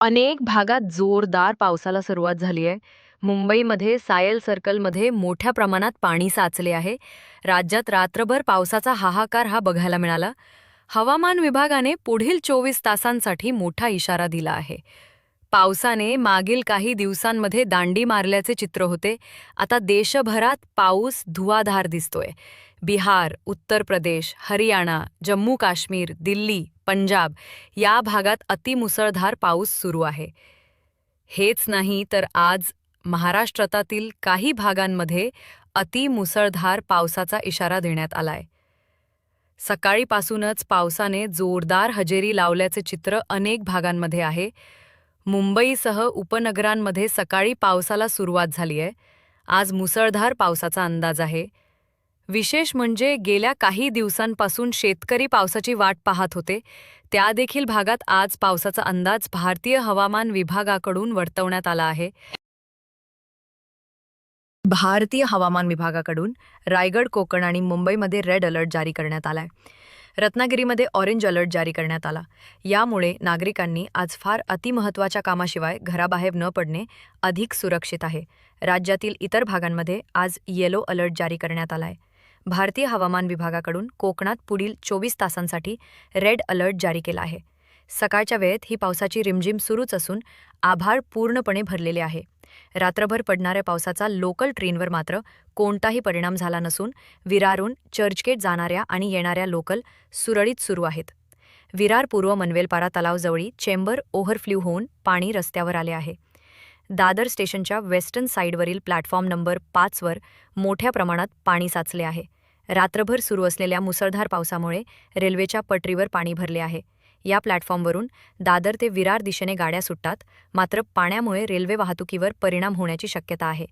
अनेक भागात जोरदार पावसाला सुरुवात झाली आहे. मुंबईमध्ये सायल सर्कलमध्ये मोठ्या प्रमाणात पाणी साचले आहे. राज्यात रात्रभर पावसाचा हाहाकार हा बघायला मिळाला. हवामान विभागाने पुढील चोवीस तासांसाठी मोठा इशारा दिला आहे. पावसाने मागील काही दिवसांमध्ये दांडी मारल्याचे चित्र होते. आता देशभरात पाऊस धुवाधार दिसतोय. बिहार उत्तर प्रदेश हरियाणा जम्मू काश्मीर दिल्ली पंजाब या भागात अतिमुसळधार पाऊस सुरू आहे. हेच नाही तर आज महाराष्ट्रातील काही भागांमध्ये अतिमुसळधार पावसाचा इशारा देण्यात आलाय. सकाळीपासूनच पावसाने जोरदार हजेरी लावल्याचे चित्र अनेक भागांमध्ये आहे. मुंबईसह उपनगरांमध्ये सकाळी पावसाला सुरुवात झाली आहे आज मुसळधार पावसाचा अंदाज आहे. विशेष म्हणजे गेल्या काही दिवसांपासून शेतकरी पावसाची वाट पाहत होते. त्या देखील भागात आज पावसाचा अंदाज भारतीय हवामान विभागाकडून वर्तवण्यात आला आहे. भारतीय हवामान विभागाकडून रायगड कोकण आणि मुंबईमध्ये रेड अलर्ट जारी करण्यात आलाय. रत्नागिरीमध्ये ऑरेंज अलर्ट जारी करण्यात आला. यामुळे नागरिकांनी आज फार अतिमहत्वाच्या कामाशिवाय घराबाहेर न पडणे अधिक सुरक्षित आहे. राज्यातील इतर भागांमध्ये आज येलो अलर्ट जारी करण्यात आलाय. भारतीय हवामान विभागाकडून कोकणात पुढील चोवीस तासांसाठी रेड अलर्ट जारी केला आहे. सकाळच्या वेळेत ही पावसाची रिमझिम सुरूच असून आभाळ पूर्णपणे भरलेले आहे. रात्रभर पडणाऱ्या पावसाचा लोकल ट्रेनवर मात्र कोणताही परिणाम झाला नसून विरारून चर्चगेट जाणाऱ्या आणि येणाऱ्या लोकल सुरळीत सुरू आहेत. विरार पूर्व मनवेलपारा तलावजवळी चेंबर ओव्हरफ्ल्यू होऊन पाणी रस्त्यावर आले आहे. दादर स्टेशनच्या वेस्टर्न साईडवरील प्लॅटफॉर्म नंबर पाचवर मोठ्या प्रमाणात पाणी साचले आहे. रात्रभर सुरू असलेल्या मुसळधार पावसामुळे रेल्वेच्या पटरीवर पाणी भरले आहे. या प्लॅटफॉर्मवरून दादर ते विरार दिशेने गाड्या सुटतात मात्र पाण्यामुळे रेल्वे वाहतुकीवर परिणाम होण्याची शक्यता आहे.